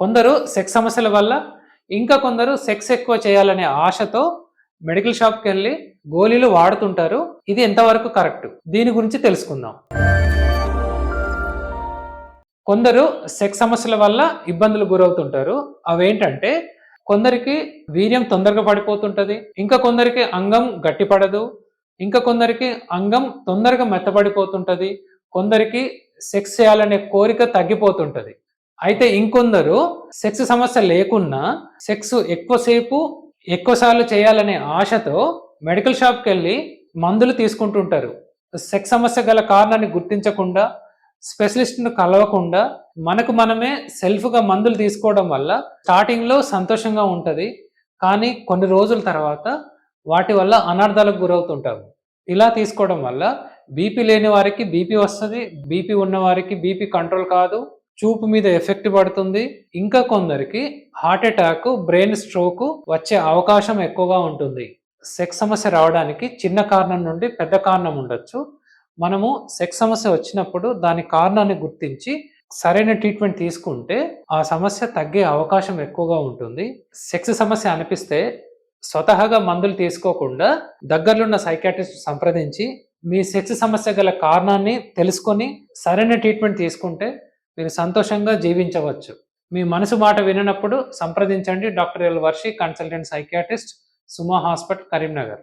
కొందరు సెక్స్ సమస్యల వల్ల ఇంకా కొందరు సెక్స్ ఎక్కువ చేయాలనే ఆశతో మెడికల్ షాప్కి వెళ్ళి గోళీలు వాడుతుంటారు. ఇది ఎంతవరకు కరెక్ట్? దీని గురించి తెలుసుకుందాం. కొందరు సెక్స్ సమస్యల వల్ల ఇబ్బందులు గురవుతుంటారు. అవేంటంటే కొందరికి వీర్యం తొందరగా పడిపోతుంటది. ఇంకా కొందరికి అంగం గట్టిపడదు. ఇంకా కొందరికి అంగం తొందరగా మెత్తబడిపోతుంటది. కొందరికి సెక్స్ చేయాలనే కోరిక తగ్గిపోతుంటది. అయితే ఇంకొందరు సెక్స్ సమస్య లేకున్నా సెక్స్ ఎక్కువసేపు ఎక్కువసార్లు చేయాలనే ఆశతో మెడికల్ షాప్కి వెళ్ళి మందులు తీసుకుంటుంటారు. సెక్స్ సమస్య గల కారణాన్ని గుర్తించకుండా స్పెషలిస్ట్ను కలవకుండా మనకు మనమే సెల్ఫ్గా మందులు తీసుకోవడం వల్ల స్టార్టింగ్లో సంతోషంగా ఉంటుంది. కానీ కొన్ని రోజుల తర్వాత వాటి వల్ల అనర్థాలకు గురవుతుంటాము. ఇలా తీసుకోవడం వల్ల బీపీ లేని వారికి బీపీ వస్తుంది బీపీ ఉన్న వారికి బీపీ కంట్రోల్ కాదు. చూపు మీద ఎఫెక్ట్ పడుతుంది. ఇంకా కొందరికి హార్ట్ అటాక్ బ్రెయిన్ స్ట్రోక్ వచ్చే అవకాశం ఎక్కువగా ఉంటుంది. సెక్స్ సమస్య రావడానికి చిన్న కారణం నుండి పెద్ద కారణం ఉండొచ్చు. మనము సెక్స్ సమస్య వచ్చినప్పుడు దాని కారణాన్ని గుర్తించి సరైన ట్రీట్మెంట్ తీసుకుంటే ఆ సమస్య తగ్గే అవకాశం ఎక్కువగా ఉంటుంది. సెక్స్ సమస్య అనిపిస్తే స్వతహాగా మందులు తీసుకోకుండా దగ్గరలో ఉన్న సైకాట్రిస్ట్ సంప్రదించి మీ సెక్స్ సమస్య గల కారణాన్ని తెలుసుకొని సరైన ట్రీట్మెంట్ తీసుకుంటే మీరు సంతోషంగా జీవించవచ్చు. మీ మనసు మాట విననప్పుడు సంప్రదించండి. Doctor L Varshi consultant psychiatrist Suma hospital Karimnagar.